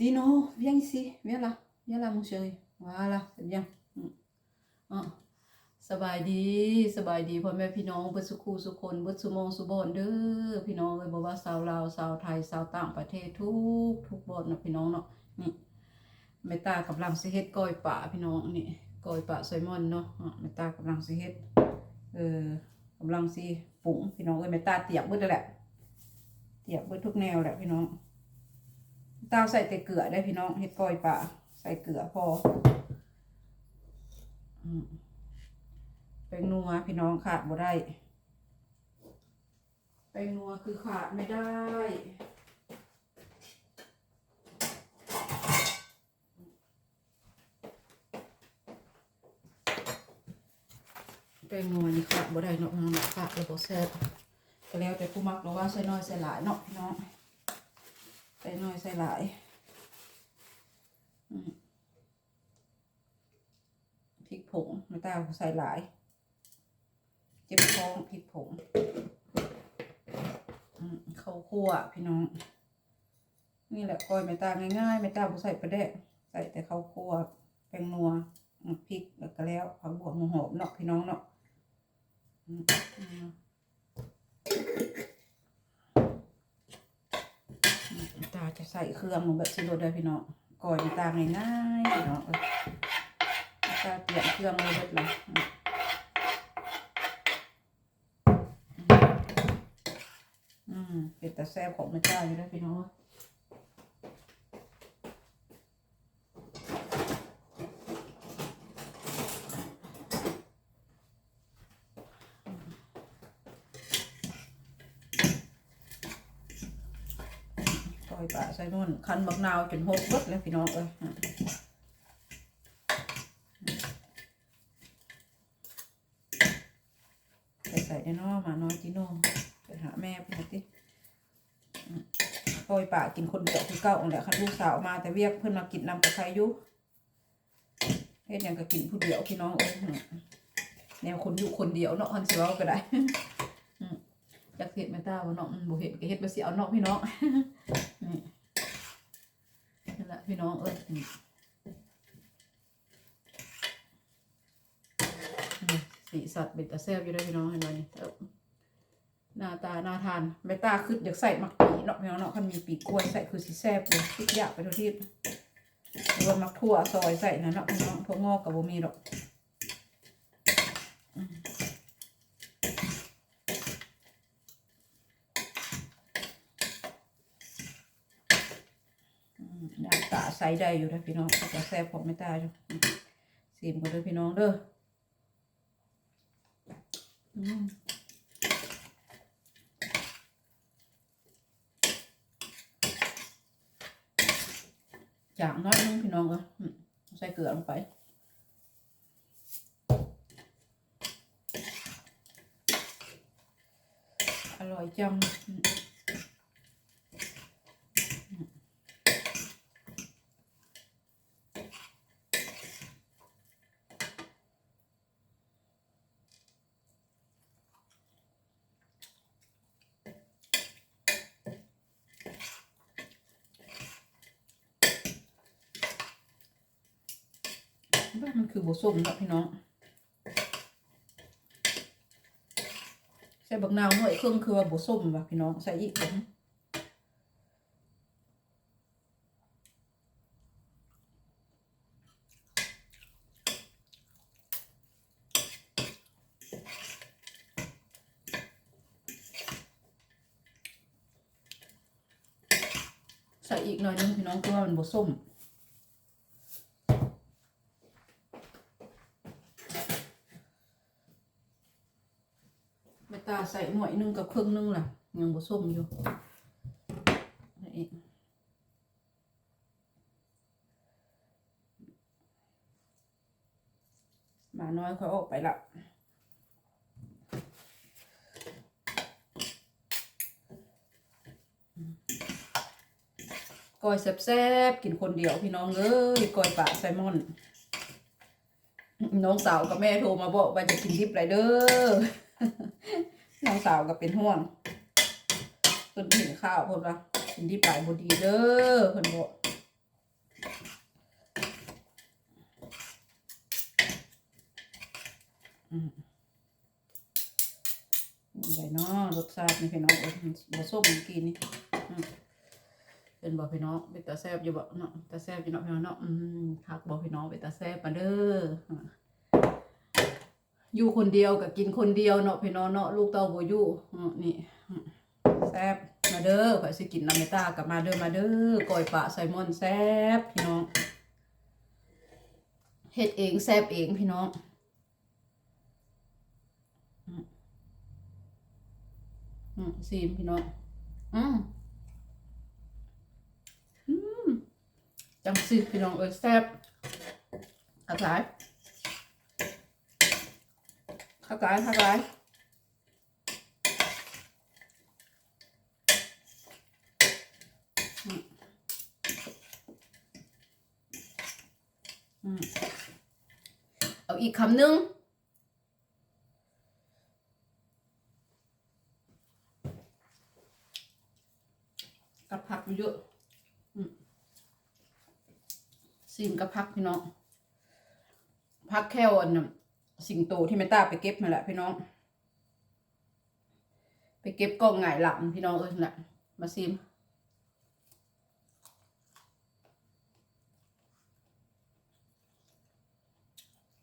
Dino, viens ici, viens là, viens là mon chéri. Voilà, c'est bien. Mm. Ah. สบายดีสบายดีพ่อแม่พี่น้องเบิดสุขูสุคนเบิดสุโมงสุบอนเด้อพี่น้องเลยบอกว่าชาวลาวชาวไทยชาวต่างประเทศทุกทุกบอนนะพี่น้องเนาะนี่เมตตากำลังสิเฮ็ดก้อยป่าพี่น้องนี่ก้อยป่าไซมอนเนาะเมตตากำลังสิเฮ็ดเออกำลังสิปรุงพี่น้องเอ้ยเมตตาเตียมเบิดแล้แหละเตียมเบิดทุกแนวแหละพี่น้อง ตาใส่แต่เกลือได้พี่น้องเฮ็ดก้อยป่าใส่เกลือพอแป้งนัวพี่น้องขาดบ่ได้แป้งนัวคือขาดไม่ได้แป้งนัวนี่ขาดบ่ได้เนาะน้องนะขาดแล้วบ่แซ่บก็แล้วแต่ผู้มักเนาะว่าใส่น้อยใส่หลายเนาะพี่น้อง ใส่น้อยใส่หลายพริกผงไม่ต้าใส่หลาย เจ็บท้องพริกผงอืมข้าคั่วพี่น้อง นี่แหละก้อยไม่ตาง่ายๆไม่ตาบ่ใส่ประเดะใส่แต่ข้าวคั่วแป้งนัวพริกแล้วก็แล้วผักบวกหัวหอมเนาะพี่น้องเนาะอืมอืมอืมไม่ตา จะใส่เครื่องลงแบบสิโรดได้พี่น้องก่อยตาง่ายๆพี่น้องเออไม่ตาเปลี่ยนเครื่องเลยเบิดเลยอืมเป็นแต่แซ่บของแม่เจ้าอยู่ด้วยพี่น้อง ปล่อยปลาใส่นุ่นคันบักนาวจนหกเบิดแล้วพี่น้องเอ้ยอืมไปใส่ได้เนอมาน้อยจีโน่ไปหาแม่พี่นติปล่อยปลากินคนเดียวคือเก่าอันแหละคันลูกสาวมาแต่เวียกเพื่อนมากินนำกับใครอยู่เฮ็ดยังก็กินผู้เดียวพี่น้องเอ้ยแนวคนอยู่คนเดียวเนาะฮันสิเว้าก็ได้ อยากเฮ็ดแม่ตาว่านาะอืมบ่เฮ็ดก็เฮ็ดบ่สิเอาเนาะพี่น้องนี่นั่นแหละพี่น้องเอ้ยอืมนี่สีสัตว์เป็นตาแซ่บอยู่เด้วยพี่น้องเห็นไหมนี่เอ้าหน้าตาน่าทานแม่ตาคืออยากใส่หมักปีเนาะพี่น้องเนาะคันมีปีกล้วยใส่คือสีแซ่บเลยทุกอย่างไปทุกที่รว่ามักทั่วซอยใส่นะเนาะพี่น้องพวกงอกกับบ่มีดอกอืมอืมหน้าตา ใส่ได้อยู่นะพี่น้องจะแซ่บของแม่ตาอยู่อืมซีมกันเด้อพี่น้องเด้อจางน้อยนึงพี่น้องเออใส่เกลือลงไปอร่อยจัง ว่ามันคือบัวส้มเนาะพี่น้องใส่บักนาวหน่อยเครื่องคือว่าบัวส้มว่ะพี่น้องใส่อีกเดี๋ยวนะใส่อีกหน่อยนึงพี่น้องคือว่ามันบัวส้ม ตาใส่หน่วยนึงกับครึ่งหนึงล่ะ ยังผสมอยู่นี่หมาน้อยค่อยออกไปละก้อยแซ่บๆกินคนเดียวพี่น้องเอ้ยก้อยปลาแซมอน น้องสาวกับแม่โทรมาบอกว่าจะกินดิบไรเด้อ น้องสาวก็เป็นห่วงเพิ่นเหิวข้าวเพิ่นว่ากินดิบหลายบดีเด้อเพิ่นบอกใหญ่เนาะรสชาตินี่พี่น้องบ่ส้มกี้นี่เป็นบ่พี่น้องเป็นตาแซบอยู่บ่เนาะตาแซบอยู่เนาะพี่น้องเนาะอืมคักบ่พี่น้องเป็นตาแซบมาเด้อ อยู่คนเดียวก็กินคนเดียวเนาะพี่น้องเนาะลูกเต้าบอยู่นี่แซ่บมาเด้อข่อยสิกินน้ำเมตากลับมาเด้อมาเด้อก้อยปลาไซมอนแซ่บพี่น้องเฮ็ดเองแซ่บเองพี่น้องอืมซีมพี่น้องอืมอืมจังสิพี่น้องเอ้ยแซ่บขักหลายขักหลายขักหลายอืมอืมเอาอีกคำหนึ่งกับผักเยอะอืมซิมกับผักพี่น้องผักแค่วันน่ะ สิงโตที่แม่ตาไปเก็บมาแหละพี่น้อง ไปเก็บกล้องไงายหลังพี่น้องเอ้ยนั่นแหละมาซิม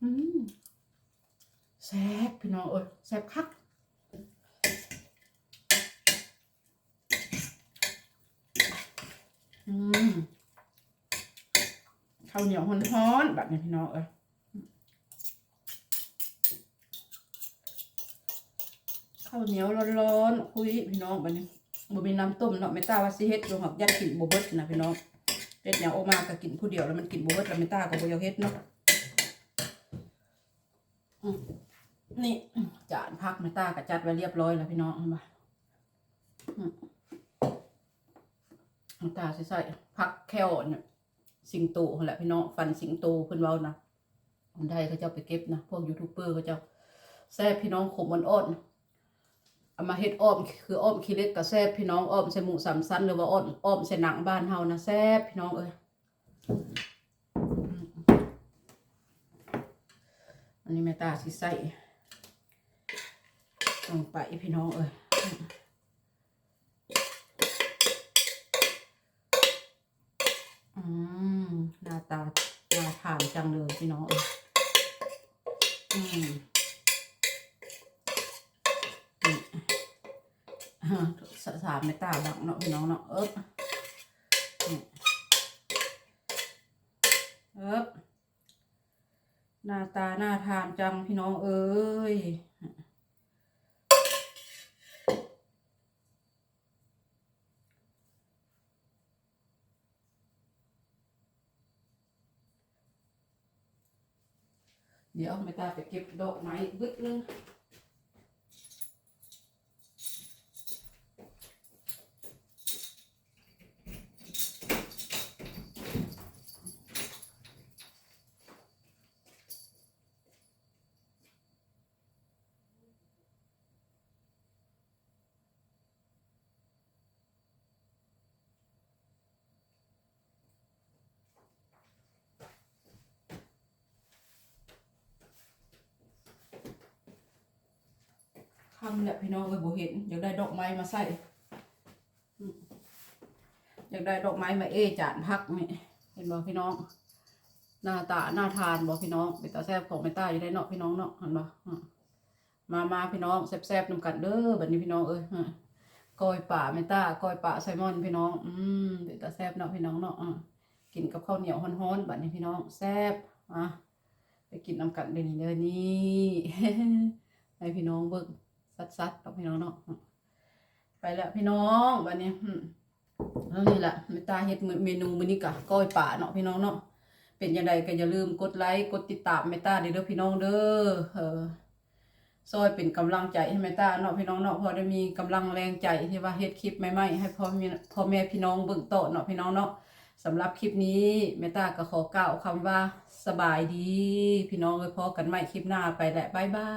อืมแซ่บพี่น้องเอ้ยแซ่บคักอืมข้าวเหนียวฮ้อนๆแบบนี้พี่น้องเอ้ย ข้าวเหนียวร้อนๆคุยพี่น้องแบบนี้บ่มีน้ำต้มเนาะไม่ต้าว่าสิเฮ็ดลงหักยัดกินบ่เบิดนะพี่น้องเฮ็ดหยังออกมาก็กินผู้เดียวแล้วมันกินบ่เบิดแล้วไม่ต้าก็บ่อยากเฮ็ดเนาะนี่จานพักไม่ต้าก็จัดไว้เรียบร้อยแล้วพี่น้องเห็นปะอืมน้ำตาใส่พักแค่วเนี่ยสิงโตแหละพี่น้องฟันสิงโตเพิ่นเว้านะคนไทยเขาเจ้าไปเก็บนะพวกยูทูบเบอร์เขาเจ้าแซ่พี่น้องขมอ่อนๆ เอามาเฮ็ดอ้อมคืออ้อมขี้เล็กกับแซ่บพี่น้องอ้อมใส่หมูสามสั้นหรือว่าอ้อมอ้อมใส่หนังบ้านเฮานะแซ่บพี่น้องเอ้ยอันนี้แม่ตาสิใส่ลงไปพี่น้องเอ้ยอืมหน้าตาน่าทานจังเลยพี่น้องเอ้ยอืมนี่ อ่าสสามไม่ตาบังเนาะพี่น้องเนาะเอ๊บเอ๊บหน้าตาหน่าทานจังพี่น้องเอ้ยเดี๋ยวไม่ตาไปเก็บดอกไม้อีกบึกนึง คำแหละพี่น้องเอ้ยบ่เห็น อยากได้ดอกไม้มาใส่อยากได้ดอกไม้มาเอจานพักนี่เห็นบ่พี่น้อง หน้าตาหน้าทานบ่พี่น้องเป็นตาแซบของแม่ตาอยู่ได้เนาะพี่น้องเนาะเห็นบ่อืมมามาพี่น้องแซบๆนำกันเด้อบัดนี้พี่น้องเอ้ยก้อยป่าแม่ตาก้อยป่าไซมอนพี่น้อง อืมเป็นตาแซบเนาะพี่น้องเนาะกินกับข้าวเหนียวฮ้อนๆบัดนี้พี่น้องแซบอะไปกินนำกันเดี๋ยวนี้เด้อนี่ให้พี่น้องเบิ่ง ซัดๆกับพี่น้องเนาะไปแล้วพี่น้องวันนี้แล้วนี่แหละแม่ตาเฮ็ดเมนูมื้อนี้กะก้อยป่าเนาะพี่น้องเนาะเป็นยังไงก็อย่าลืมกดไลค์กดติดตามแม่ตาเด้อพี่น้องเด้อเออซอยเป็นกำลังใจให้แม่ตาเนาะพี่น้องเนาะพอได้มีกำลังแรงใจที่ว่าเฮ็ดคลิปใหม่ๆให้พ่อแม่พ่อแม่พี่น้องเบิ่งต่อเนาะพี่น้องเนาะสำหรับคลิปนี้แม่ตาก็ขอกล่าวคำว่าสบายดี พี่น้องไว้พอกันใหม่คลิปหน้าไปแหละบ๊ายบาย